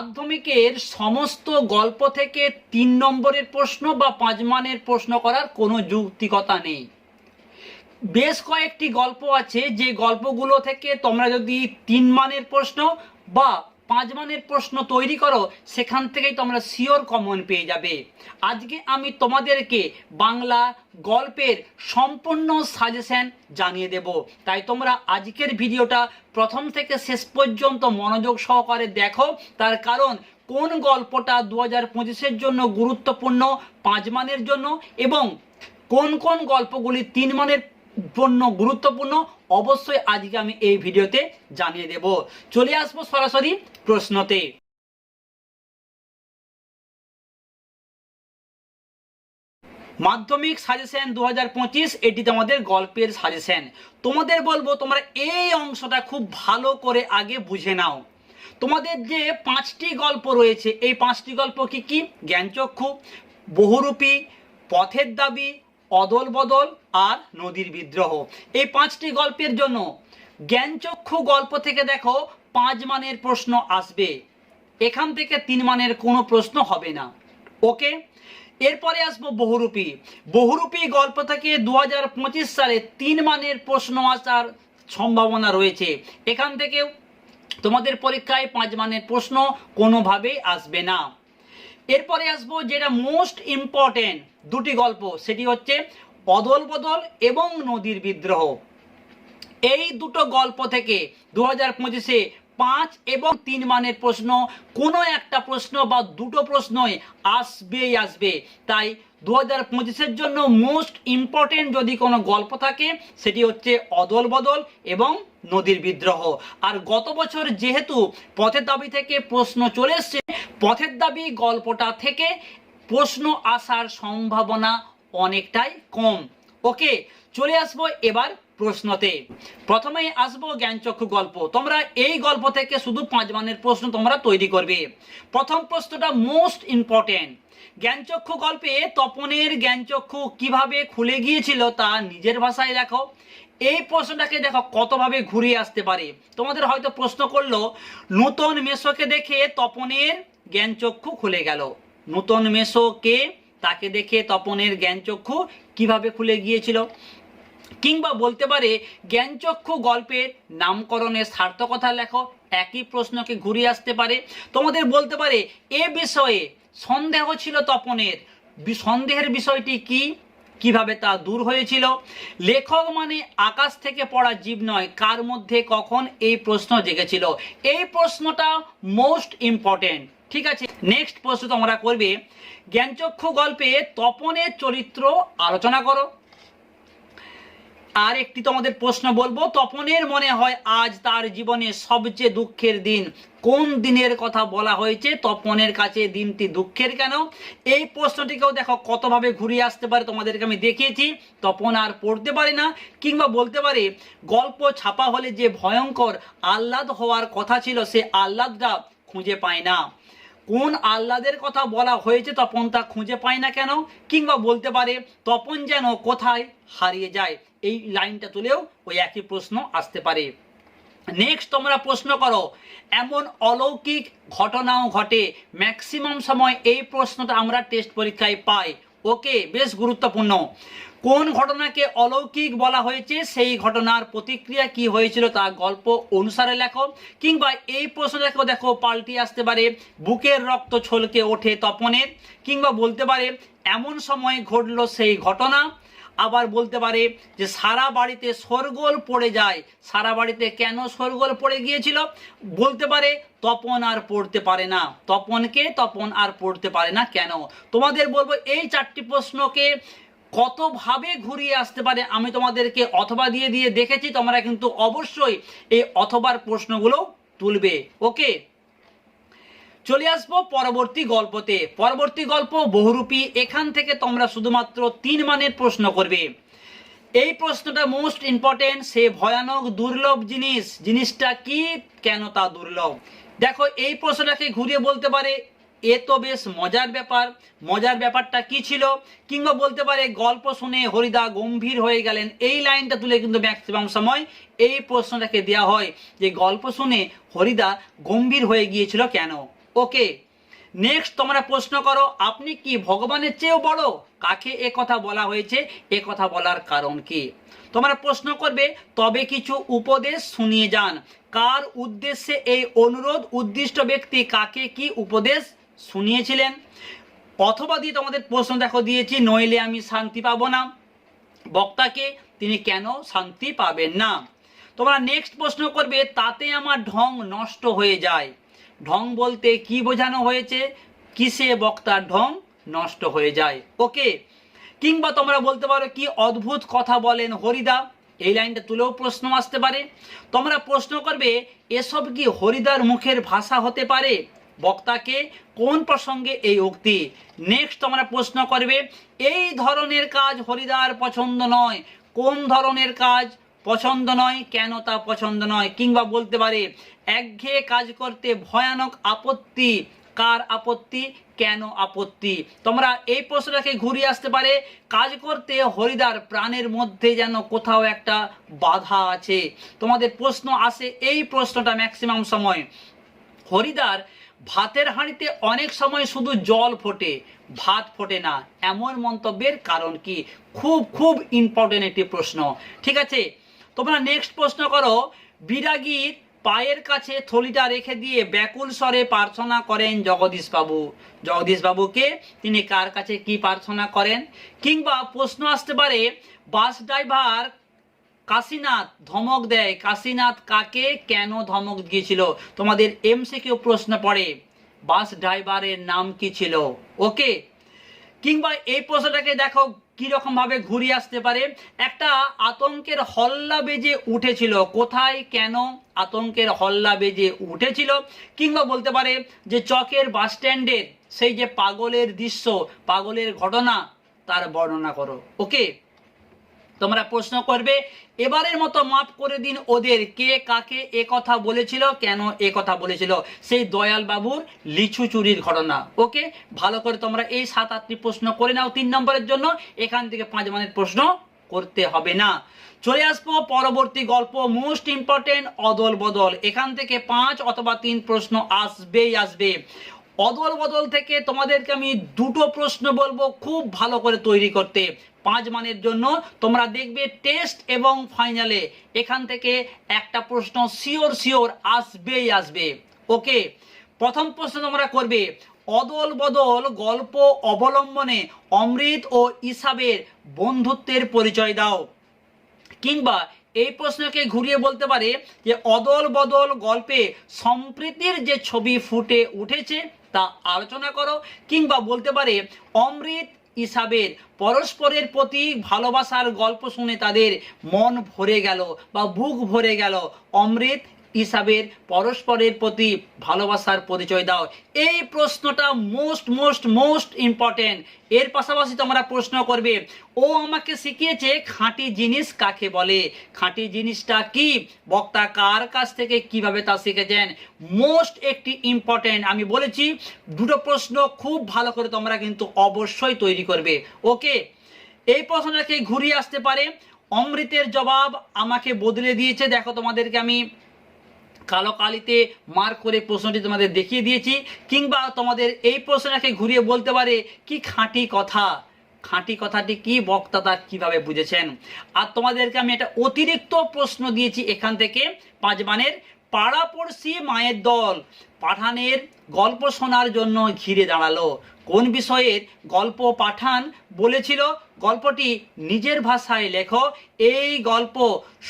মাধ্যমিকের সমস্ত গল্প থেকে তিন নম্বরের প্রশ্ন বা পাঁচ মানের প্রশ্ন করার কোনো যুক্তিকতা নেই। বেশ কয়েকটি গল্প আছে, যে গল্পগুলো থেকে তোমরা যদি তিন মানের প্রশ্ন বা পাঁচ মানের প্রশ্ন তৈরি করো, সেখান থেকেই তোমরা শিওর কমন পেয়ে যাবে। আজকে আমি তোমাদেরকে বাংলা গল্পের সম্পূর্ণ সাজেশন জানিয়ে দেব। তাই তোমরা আজকের ভিডিওটা প্রথম থেকে শেষ পর্যন্ত মনোযোগ সহকারে দেখো। তার কারণ, কোন গল্পটা দু হাজার পঁচিশের জন্য গুরুত্বপূর্ণ পাঁচ মানের জন্য এবং কোন কোন গল্পগুলি তিন মানের জন্য গুরুত্বপূর্ণ অবশ্যই আজকে আমি এই ভিডিওতে জানিয়ে দেব। চলে আসব সরাসরি প্রশ্নতে। মাধ্যমিক সাজেশন দু হাজার পঁচিশ, এটি তোমাদের গল্পের সাজেশন তোমাদের বলব তোমরা এই অংশটা খুব ভালো করে আগে বুঝে নাও। তোমাদের যে পাঁচটি গল্প রয়েছে, এই পাঁচটি গল্প কি কি? জ্ঞানচক্ষু, বহুরূপী, পথের দাবি অদল বদল আর নদীর বিদ্রোহ। এই পাঁচটি গল্পের জন্য জ্ঞানচক্ষু গল্প থেকে দেখো পাঁচ মানের প্রশ্ন আসবে। এখান থেকে তিন মানের কোনো প্রশ্ন হবে না। ওকে? এরপরে আসব বহুরূপী। বহুরূপী গল্প থেকে দু হাজার পঁচিশ সালে তিন মানের প্রশ্ন আসার সম্ভাবনা রয়েছে। এখান থেকেও তোমাদের পরীক্ষায় পাঁচ মানের প্রশ্ন কোনোভাবেই আসবে না। এরপরে আসব যেটা মোস্ট ইম্পর্টেন্ট দুটি গল্প, সেটি হচ্ছে অদল বদল এবং নদীর বিদ্রোহ। এই দুটো গল্প থেকে দু হাজার পঁচিশে পাঁচ এবং তিন মানের প্রশ্ন, কোনো একটা প্রশ্ন বা দুটো প্রশ্নই আসবেই আসবে। তাই দু হাজার পঁচিশের জন্য মোস্ট ইম্পর্টেন্ট যদি কোনো গল্প থাকে, সেটি হচ্ছে অদল বদল এবং নদীর বিদ্রোহ। আর গত বছর যেহেতু পথের দাবি থেকে প্রশ্ন চলে এসছে, পথের দাবি গল্পটা থেকে প্রশ্ন আসার সম্ভাবনা অনেকটাই কম। ওকে, চলে আসব এবার প্রশ্নতে। প্রথমেই আসব জ্ঞানচক্ষু গল্প। তোমরা এই গল্প থেকে শুধু পাঁচ মানের প্রশ্ন তোমরা তৈরি করবে। প্রথম প্রশ্নটা মোস্ট ইম্পর্টেন্ট জ্ঞানচক্ষু গল্পে তপনের জ্ঞানচক্ষু কীভাবে খুলে গিয়েছিল তা নিজের ভাষায় দেখো। এই প্রশ্নটাকে দেখো কতভাবে ঘুরিয়ে আসতে পারে। তোমাদের হয়তো প্রশ্ন করল, নূতন মেশোকে দেখে তপনের জ্ঞানচক্ষু খুলে গেল। নূতন মেশোকে তাকে দেখে তপনের জ্ঞানচক্ষু কীভাবে খুলে গিয়েছিল? কিংবা বলতে পারে, জ্ঞানচক্ষু গল্পের নামকরণের সার্থকতা লেখো, একই প্রশ্নকে ঘুরিয়ে আসতে পারে। তোমাদের বলতে পারে, এ বিষয়ে সন্দেহ ছিল তপনের। সন্দেহের বিষয়টি কি? কীভাবে তা দূর হয়েছিল? লেখক মানে আকাশ থেকে পড়া জীব নয়, কার মধ্যে কখন এই প্রশ্ন জেগেছিল? এই প্রশ্নটা মোস্ট ইম্পর্টেন্ট ঠিক আছে নেক্সট প্রশ্ন তোমরা করবে, জ্ঞানচক্ষু গল্পে তপনের চরিত্র আলোচনা করো। আর একটি তোমাদের প্রশ্ন বলব, তপনের মনে হয় আজ তার জীবনে সবচেয়ে দুঃখের দিন। কোন দিনের কথা বলা হয়েছে, তপনের কাছে দিনটি দুঃখের কেন? এই প্রশ্নটিকেও দেখো কতভাবে ঘুরিয়ে আসতে পারে, তোমাদেরকে আমি দেখিয়েছি। তপন আর পড়তে পারে না, কিংবা বলতে পারে, গল্প ছাপা হলে যে ভয়ঙ্কর আহ্লাদ হওয়ার কথা ছিল, সে আহ্লাদটা খুঁজে পায় না। কোন আহ্লাদের কথা বলা হয়েছে তপন তা খুঁজে পায় না কেন? কিংবা বলতে পারে, তপন যেন কোথায় হারিয়ে যায়? এই লাইনটা তুলেও ওই একই প্রশ্ন আসতে পারে। নেক্সট তোমরা প্রশ্ন করো, এমন অলৌকিক ঘটনাও ঘটে। ম্যাক্সিমাম সময় এই প্রশ্নটা আমরা টেস্ট পরীক্ষায় পাই। ওকে বেশ গুরুত্বপূর্ণ। কোন ঘটনাকে অলৌকিক বলা হয়েছে, সেই ঘটনার প্রতিক্রিয়া কি হয়েছিল তা গল্প অনুসারে লেখো, কিংবা এই প্রশ্ন দেখো পাল্টি আসতে পারে, বুকের রক্ত ছলকে ওঠে তপনের কিংবা বলতে পারে, এমন সময় ঘটলো সেই ঘটনা, আবার বলতে পারে যে সারা বাড়িতে শোরগোল পড়ে যায়, সারা বাড়িতে কেন সরগোল পড়ে গিয়েছিল? বলতে পারে, তপন আর পড়তে পারে না। তপনকে তপন আর পড়তে পারে না কেন? তোমাদের বলব এই চারটি প্রশ্নকে কতভাবে ঘুরিয়ে আসতে পারে আমি তোমাদেরকে অথবা দিয়ে দিয়ে দেখেছি, তোমরা কিন্তু অবশ্যই এই অথবার প্রশ্নগুলো তুলবে। ওকে? চলে আসব পরবর্তী গল্পতে। পরবর্তী গল্প বহুরূপী, এখান থেকে তোমরা শুধুমাত্র তিন মানের প্রশ্ন করবে। এই প্রশ্নটা মোস্ট ইম্পর্টেন্ট সে ভয়ানক, দুর্লভ জিনিস। জিনিসটা কি? কেন তা দুর্লভ? দেখো, এই প্রশ্নটাকে ঘুরিয়ে বলতে পারে এ তো বেশ মজার ব্যাপার। মজার ব্যাপারটা কি ছিল? কিংবা বলতে পারে গল্প শুনে হরিদা গম্ভীর হয়ে গেলেন। এই লাইনটা তুলে কিন্তু ম্যাক্সিমাম সময় এই প্রশ্নটাকে দেওয়া হয় যে গল্প শুনে হরিদা গম্ভীর হয়ে গিয়েছিল কেন? ওকে নেক্সট তোমরা প্রশ্ন করো, আপনি কি ভগবানের চেয়েও বড়? কাকে এ কথা বলা হয়েছে? এ কথা বলার কারণ কি? তোমরা প্রশ্ন করবে, তবে কিছু উপদেশ শুনিয়ে যান। কার উদ্দেশ্যে এই অনুরোধ উদ্দিষ্ট ব্যক্তি কাকে কি উপদেশ শুনিয়েছিলেন। অথবা দিয়ে তোমাদের প্রশ্ন দেখো, দিয়েছি, নইলে আমি শান্তি পাবো না। বক্তাকে, তিনি কেন শান্তি পাবেন না? তোমরা নেক্সট প্রশ্ন করবে, তাতে আমার ঢং নষ্ট হয়ে যায়। ঢং বলতে কি বোঝানো হয়েছে? কিসে বক্তার ঢং নষ্ট হয়ে যায়? ওকে কিংবা তোমরা বলতে পারো কি অদ্ভুত কথা বলেন হরিদা। এই লাইনটা তুলেও প্রশ্ন আসতে পারে। তোমরা প্রশ্ন করবে, এসব কি হরিদার মুখের ভাষা হতে পারে? বক্তাকে কোন প্রসঙ্গে এই উক্তি? নেক্সট তোমরা প্রশ্ন করবে, এই ধরনের কাজ হরিদার পছন্দ নয়। কোন ধরনের কাজ পছন্দ নয়, কেন তা পছন্দ নয়? কিংবা বলতে পারে, একঘেয়ে কাজ করতে ভয়ানক আপত্তি। কার আপত্তি? কেন আপত্তি? তোমরা এই প্রশ্নটাকে ঘুরিয়ে আসতে পারে, কাজ করতে হরিদার প্রাণের মধ্যে যেন কোথাও একটা বাধা আছে। তোমাদের প্রশ্ন আসে এই প্রশ্নটা ম্যাক্সিমাম সময়। হরিদার ভাতের হাঁড়িতে অনেক সময় শুধু জল ফোটে, ভাত ফোটে না। এমন মন্তব্যের কারণ কি? খুব খুব ইম্পর্টেন্ট একটি প্রশ্ন। ঠিক আছে? তোমরা নেক্সট প্রশ্ন করো। বিরাগীর পায়ের কাছে থলিটা রেখে দিয়ে ব্যাকুল স্বরে প্রার্থনা করেন জগদীশ বাবু জগদীশ বাবুকে তিনি কার কাছে কি প্রার্থনা করেন? কিংবা প্রশ্ন আসতে পারে, বাস ড্রাইভার কাশীনাথ ধমক দেয়। কাশীনাথ কাকে কেন ধমক দিয়েছিল? তোমাদের এমসিকিউ প্রশ্ন পড়ে, বাস ড্রাইভারের নাম কি ছিল? ওকে? কিংবা এই প্রশ্নটাকে দেখো কীরকম ভাবে ঘুরিয়ে আসতে পারে। একটা আতঙ্কের হল্লা বেজে উঠেছিল। কোথায় কেন আতঙ্কের হল্লা বেজে উঠেছিল? কিংবা বলতে পারে যে চকের বাস স্ট্যান্ডের সেই যে পাগলের দৃশ্য, পাগলের ঘটনা, তার বর্ণনা করো। ওকে? তোমরা প্রশ্ন করবে, এবারের মতো মাফ করে দিন ওদের। কে কাকে এ কথা বলেছিল, কেন এ কথা বলেছিল? সেই দয়াল বাবুর লিচু চুরির ঘটনা। ওকে, ভালো করে তোমরা এই সাত আটটি প্রশ্ন করে নাও তিন নম্বরের জন্য। এখান থেকে পাঁচ মানের প্রশ্ন করতে হবে না। চলে আসব পরবর্তী গল্প মোস্ট ইম্পর্টেন্ট অদল বদল। এখান থেকে পাঁচ অথবা তিন প্রশ্ন আসবেই আসবে। অদল বদল থেকে তোমাদেরকে আমি দুটো প্রশ্ন বলব খুব ভালো করে তৈরি করতে। পাঁচ মানের জন্য তোমরা দেখবে টেস্ট এবং ফাইনালে এখান থেকে একটা প্রশ্ন শিওর শিওর আসবেই আসবে। ওকে প্রথম প্রশ্ন তোমরা করবে, অদল বদল গল্প অবলম্বনে অমৃত ও ইসাবের বন্ধুত্বের পরিচয় দাও। কিংবা এই প্রশ্নকে ঘুরিয়ে বলতে পারে যে, অদল বদল গল্পে সম্প্রীতির যে ছবি ফুটে উঠেছে তা আলোচনা করো। কিংবা বলতে পারে, অমৃত ইসাবের, পরস্পরের প্রতি ভালোবাসার গল্প শুনে তাদের মন ভরে গেল বা বুক ভরে গেল। অমৃত ইসাবের পরস্পরের প্রতি ভালোবাসার পরিচয় দাও। এই প্রশ্নটা মোস্ট মোস্ট মোস্ট ইম্পর্টেন্ট এর পাশাপাশি তোমরা প্রশ্ন করবে, ও আমাকে শিখিয়েছে খাঁটি জিনিস কাকে বলে? খাঁটি জিনিসটা কি? বক্তা কার কাছ থেকে কীভাবে তা শিখেছেন? মোস্ট একটি ইম্পর্টেন্ট আমি বলেছি, দুটো প্রশ্ন খুব ভালো করে তোমরা কিন্তু অবশ্যই তৈরি করবে। ওকে? এই প্রশ্নটাকে ঘুরিয়ে আসতে পারে। অমৃতের জবাব আমাকে বদলে দিয়েছে। দেখো তোমাদেরকে আমি কালো কালিতে মার্ক করে প্রশ্নটি তোমাদের দেখিয়ে দিয়েছি, কিংবা তোমাদের এই প্রশ্নটাকে ঘুরিয়ে বলতে পারে, কি খাঁটি কথা? খাঁটি কথাটি কি বক্তা তা কীভাবে বুঝেছেন? আর তোমাদেরকে আমি একটা অতিরিক্ত প্রশ্ন দিয়েছি এখান থেকে পাঁচ মানের পাড়াপড়শি মায়ের দল, পাঠানের গল্প শোনার জন্য ঘিরে দাঁড়াল। কোন বিষয়ের গল্প পাঠান বলেছিল, গল্পটি নিজের ভাষায় লেখো, এই গল্প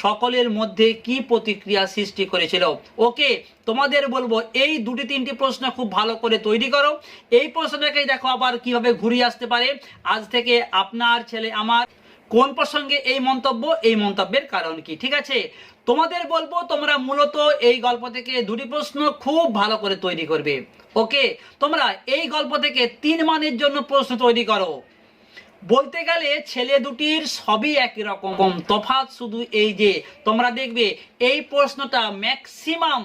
সকলের মধ্যে কি প্রতিক্রিয়া সৃষ্টি করেছিল? ওকে, তোমাদের বলব, এই দুটি তিনটি প্রশ্ন খুব ভালো করে তৈরি করো। এই প্রশ্নটাকেই দেখো আবার কীভাবে ঘুরিয়ে আসতে পারে। আজ থেকে আপনার ছেলে আমার কোন প্রসঙ্গে এই মন্তব্য, এই মন্তব্যের কারণ কি? ঠিক আছে? তোমাদের বলব, তোমরা মূলত এই গল্প থেকে দুটি প্রশ্ন খুব ভালো করে তৈরি করবে। ওকে? তোমরা এই গল্প থেকে তিন মানের জন্য প্রশ্ন তৈরি করো। বলতে গেলে ছেলে দুটির সবই একই রকম। তফাৎ শুধু এই যে, তোমরা দেখবে এই প্রশ্নটা ম্যাক্সিমাম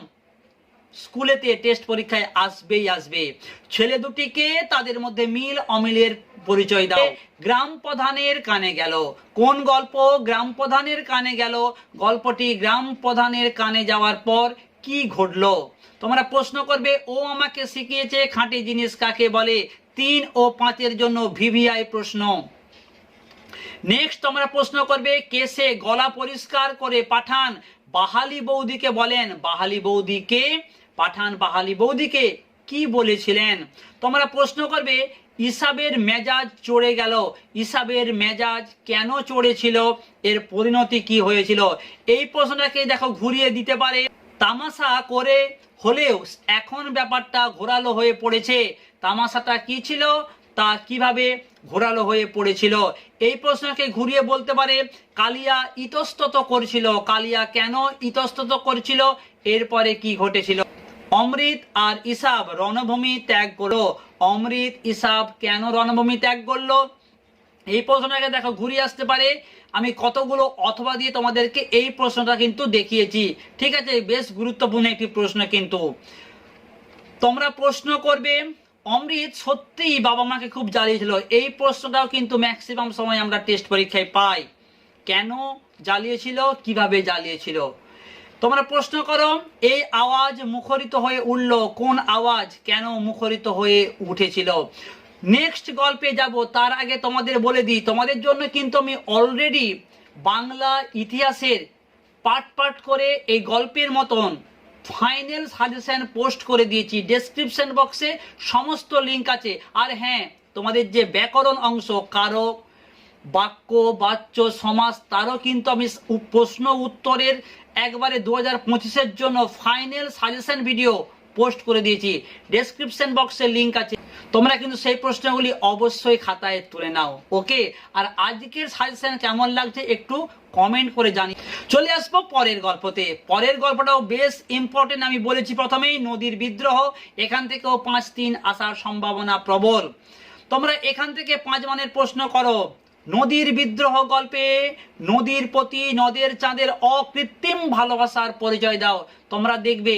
স্কুলেতে টেস্ট পরীক্ষায় আসবেই আসবে। ছেলে দুটিকে তাদের মধ্যে মিল অমিলের পরিচয় দাও। গ্রাম প্রধানের কানে গেল। কোন গল্প গ্রাম প্রধানের কানে গেল? গল্পটি গ্রাম প্রধানের কানে যাওয়ার পর কি ঘটলো? তোমরা প্রশ্ন করবে, ও আমাকে শিখিয়েছে খাঁটি জিনিস কাকে বলে? তিন ও পাঁচের জন্য ভিভিআই প্রশ্ন। নেক্সট তোমরা প্রশ্ন করবে, কেসে গলা পরিষ্কার করে পাঠান? বাহালি বৌদিকে বলেন, বাহালি বৌদিকে পাঠান বাহালি বৌদিকে কি বলেছিলেন? তোমরা প্রশ্ন করবে ইসাবের মেজাজ চড়ে গেল। ইসাবের মেজাজ কেন চড়েছিল? এর পরিণতি কি হয়েছিল? এই প্রশ্নটাকে দেখো ঘুরিয়ে দিতে পারে। তামাশা করে হলেও এখন ব্যাপারটা ঘোরালো হয়ে পড়েছে। তামাশাটা কি ছিল? তা কীভাবে ঘোরালো হয়ে পড়েছিল? এই প্রশ্নকে ঘুরিয়ে বলতে পারে, কালিয়া ইতস্তত করছিল। কালিয়া কেন ইতস্তত করছিল? এরপরে কি ঘটেছিল? অমৃত আর ইসাব রণভূমি ত্যাগ করল। অমৃত, ইসাব কেন রণভূমি ত্যাগ করল? এই প্রশ্নটাকে দেখো, ঘুরিয়ে আসতে পারে। আমি কতগুলো অথবা দিয়ে তোমাদেরকে এই প্রশ্নটা কিন্তু দেখিয়েছি। ঠিক আছে, বেশ গুরুত্বপূর্ণ একটি প্রশ্ন কিন্তু। তোমরা প্রশ্ন করবে, অমৃত সত্যিই বাবা মাকে খুব জ্বালিয়েছিল। এই প্রশ্নটাও কিন্তু ম্যাক্সিমাম সময় আমরা টেস্ট পরীক্ষায় পাই। কেন জ্বালিয়েছিল? কীভাবে জ্বালিয়েছিল? তোমরা প্রশ্ন করো, এই আওয়াজ মুখরিত হয়ে উঠল, কোন আওয়াজ কেন মুখরিত হয়ে উঠেছিল? নেক্সট গল্পে যাব, তার আগে তোমাদের বলে দিই, তোমাদের জন্য কিন্তু আমি অলরেডি বাংলা ইতিহাসের পার্ট পার্ট করে এই গল্পের মতন ফাইনাল সাজেশন পোস্ট করে দিয়েছি। ডেসক্রিপশন বক্সে সমস্ত লিংক আছে। আর হ্যাঁ তোমাদের যে ব্যাকরণ অংশ, কারক, বাক্য, বাচ্য সমাজ তারও কিন্তু আমি প্রশ্ন উত্তরের একবারে দু হাজার পঁচিশের জন্য ফাইনাল সাজেশন ভিডিও পোস্ট করে দিয়েছি। ডেসক্রিপশন বক্সে লিংক আছে। তোমরা কিন্তু সেই প্রশ্নগুলি অবশ্যই খাতায় তুলে নাও ওকে আর আজকের সাজেশন কেমন লাগছে একটু কমেন্ট করে জানি চলে আসব পরের গল্পতে। পরের গল্পটাও বেশ ইম্পর্টেন্ট আমি বলেছি প্রথমেই নদীর বিদ্রোহ, এখান থেকেও পাঁচ তিন আসার সম্ভাবনা প্রবল। তোমরা এখান থেকে পাঁচ মানের প্রশ্ন করো। নদীর বিদ্রোহ গল্পে নদীর প্রতি নদের চাঁদের অকৃত্রিম ভালোবাসার পরিচয় দাও। তোমরা দেখবে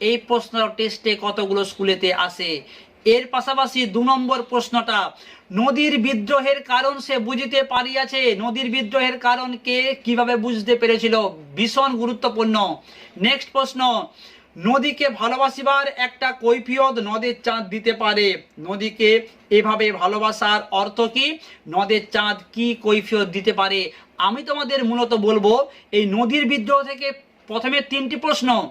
এই প্রশ্ন টেস্টে কতগুলো স্কুলেতে আসে। এর পাশাপাশি দু নম্বর প্রশ্নটা, নদীর বিদ্রোহের কারণ সে বুঝতে পারিয়াছে। নদীর বিদ্রোহের কারণ কে কীভাবে বুঝতে পেরেছিল? ভীষণ গুরুত্বপূর্ণ। নেক্সট প্রশ্ন নদীকে ভালোবাসিবার একটা কৈফিয়ত নদের চাঁদ দিতে পারে। নদীকে এভাবে ভালোবাসার অর্থ কি? নদের চাঁদ কি কৈফিয়ত দিতে পারে? আমি তোমাদের মূলত বলব, এই নদীর বিদ্রোহ থেকে প্রথমে তিনটি প্রশ্ন।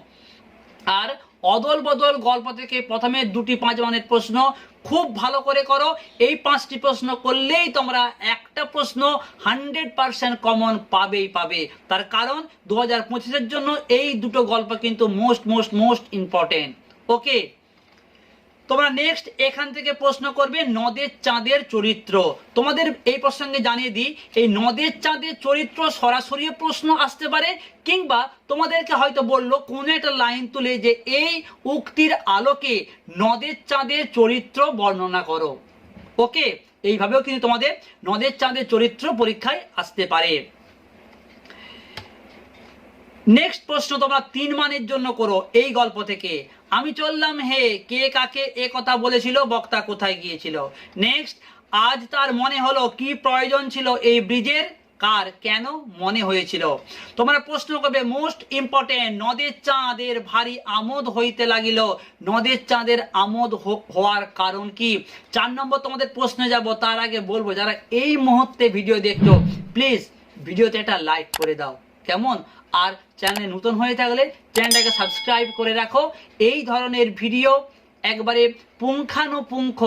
আর অদল বদল গল্প থেকে প্রথমে দুটি পাঁচ মানের প্রশ্ন। খুব ভালো করে করো। এই পাঁচটি প্রশ্ন করলেই তোমরা একটা প্রশ্ন হান্ড্রেড পারসেন্ট কমন পাবেই পাবে। তার কারণ দু হাজার জন্য এই দুটো গল্প কিন্তু most most most important. Okay? তোমরা নেক্সট এখান থেকে প্রশ্ন করবে নদের চাঁদের চরিত্র। তোমাদের এই প্রসঙ্গে জানিয়ে দিই, এই নদের চাঁদের চরিত্র সরাসরি প্রশ্ন আসতে পারে, কিংবা তোমাদেরকে হয়তো বলল কোনো একটা লাইন তুলে যে এই উক্তির আলোকে নদের চাঁদের চরিত্র বর্ণনা করো। ওকে? এইভাবেও কিন্তু তোমাদের নদের চাঁদের চরিত্র পরীক্ষায় আসতে পারে। নেক্সট প্রশ্ন তোমরা তিন মানের জন্য করো এই গল্প থেকে। আমি চললাম হে, কে কাকে এ কথা বলেছিল, বক্তা কোথায় গিয়েছিল? নেক্সট আজ তার মনে হলো কি প্রয়োজন ছিল এই ব্রিজের? কার? কেন মনে হয়েছিল? তোমরা প্রশ্ন করবে মোস্ট ইম্পর্টেন্ট নদের চাঁদের ভারী আমোদ হইতে লাগিল। নদের চাঁদের আমোদ হওয়ার কারণ কি? চার নম্বর তোমাদের প্রশ্নে যাব, তার আগে বলব, যারা এই মুহূর্তে ভিডিও দেখছ প্লিজ ভিডিওতে একটা লাইক করে দাও। কেমন? আর চ্যানেলে নতুন হয়ে থাকলে চ্যানেলটাকে সাবস্ক্রাইব করে রাখো। এই ধরনের ভিডিও একবারে পুঙ্খানুপুঙ্খ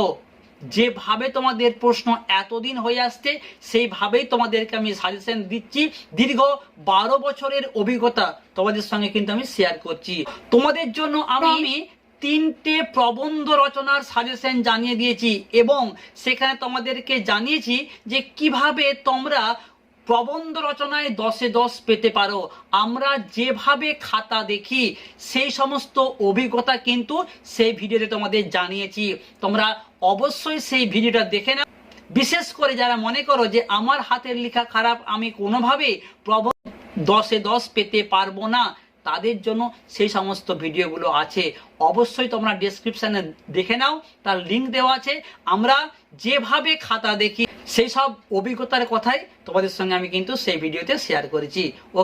যেভাবে তোমাদের প্রশ্ন এতদিন হয়ে আসছে সেইভাবেই তোমাদেরকে আমি সাজেশন দিচ্ছি। দীর্ঘ বারো বছরের অভিজ্ঞতা তোমাদের সঙ্গে কিন্তু আমি শেয়ার করছি। তোমাদের জন্য আমি তিনটে প্রবন্ধ রচনার সাজেশন জানিয়ে দিয়েছি এবং সেখানে তোমাদেরকে জানিয়েছি যে কীভাবে তোমরা প্রবন্ধ রচনায় দশে দশ পেতে পারো। আমরা যেভাবে খাতা দেখি, সেই সমস্ত অভিজ্ঞতা কিন্তু সেই ভিডিওতে তোমাদের জানিয়েছি। তোমরা অবশ্যই সেই ভিডিওটা দেখে না বিশেষ করে যারা মনে করো যে আমার হাতের লেখা খারাপ, আমি কোনোভাবে প্রবন্ধ দশে দশ পেতে পারব না। তাদের জন্য সেই সমস্ত ভিডিওগুলো আছে। অবশ্যই তোমরা ডেসক্রিপশানে দেখে নাও, তার লিঙ্ক দেওয়া আছে। আমরা যেভাবে খাতা দেখি, সেই সব অভিজ্ঞতার কথাই তোমাদের সঙ্গে আমি কিন্তু সেই ভিডিওতে শেয়ার করেছি। ও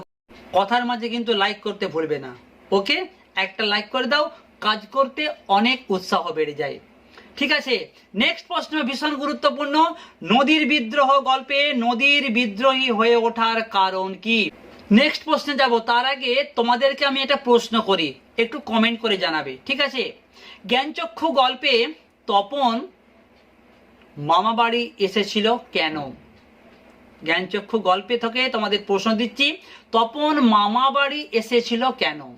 কথার মাঝে কিন্তু লাইক করতে ভুলবে না। ওকে একটা লাইক করে দাও, কাজ করতে অনেক উৎসাহ বেড়ে যায়। ঠিক আছে? নেক্সট প্রশ্ন ভীষণ গুরুত্বপূর্ণ, নদীর বিদ্রোহ গল্পে নদীর বিদ্রোহী হয়ে ওঠার কারণ কি? নেক্সট প্রশ্নে যাব। তার আগে তোমাদেরকে আমি একটা প্রশ্ন করি। একটু কমেন্ট করে জানাবে, ঠিক আছে? জ্ঞানচক্ষু গল্পে তপন মামা বাড়ি এসেছিল কেন? জ্ঞানচক্ষু গল্পে থেকে তোমাদের প্রশ্ন দিচ্ছি, তপন মামা বাড়ি এসেছিল কেন?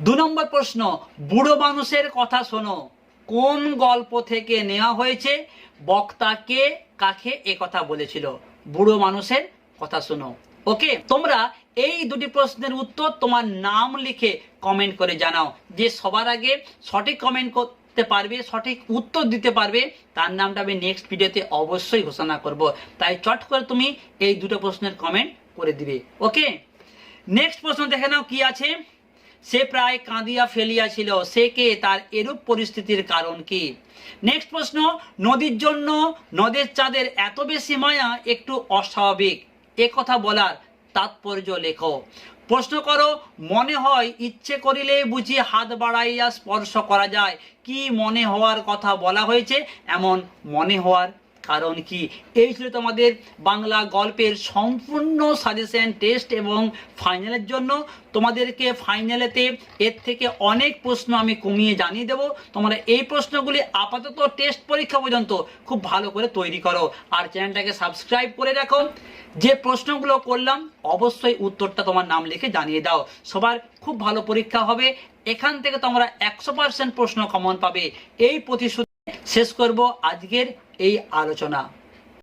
দু নম্বর প্রশ্ন, বুড়ো মানুষের কথা শোনো। কোন গল্প থেকে নেওয়া হয়েছে? বক্তাকে কাকে এ কথা বলেছিল? বুড়ো মানুষের কথা শোনো। ওকে তোমরা এই দুটি প্রশ্নের উত্তর তোমার নাম লিখে কমেন্ট করে জানাও। যে সবার আগে সঠিক কমেন্ট করতে পারবে, সঠিক উত্তর দিতে পারবে, তার নামটা আমি নেক্সট ভিডিওতে অবশ্যই ঘোষণা করব। তাই চট করে তুমি এই দুটো প্রশ্নের কমেন্ট করে দিবে। ওকে নেক্সট প্রশ্ন দেখে নাও কি আছে? সে প্রায় কাঁদিয়া ফেলিয়াছিল, সে কে? তার এরূপ পরিস্থিতির কারণ কি? নেক্সট প্রশ্ন, নদীর জন্য নদের চাঁদের এত বেশি মায়া একটু অস্বাভাবিক। এ কথা বলার তাৎপর্য লেখো। প্রশ্ন করো, মনে হয় ইচ্ছে করিলে বুঝি হাত বাড়াইয়া স্পর্শ করা যায়। কি মনে হওয়ার কথা বলা হয়েছে? এমন মনে হওয়ার কারণ কি? এই ছিল তোমাদের বাংলা গল্পের সম্পূর্ণ সাজেশন টেস্ট এবং ফাইনালের জন্য। তোমাদেরকে ফাইনালেতে এর থেকে অনেক প্রশ্ন আমি কমিয়ে জানিয়ে দেবো। তোমরা এই প্রশ্নগুলি আপাতত টেস্ট পরীক্ষা পর্যন্ত খুব ভালো করে তৈরি করো। আর চ্যানেলটাকে সাবস্ক্রাইব করে রাখো। যে প্রশ্নগুলো করলাম, অবশ্যই উত্তরটা তোমার নাম লিখে জানিয়ে দাও। সবার খুব ভালো পরীক্ষা হবে। এখান থেকে তোমরা একশো পার্সেন্ট প্রশ্ন কমন পাবে। এই প্রতিশ্রুতি শেষ করব আজকের এই আলোচনা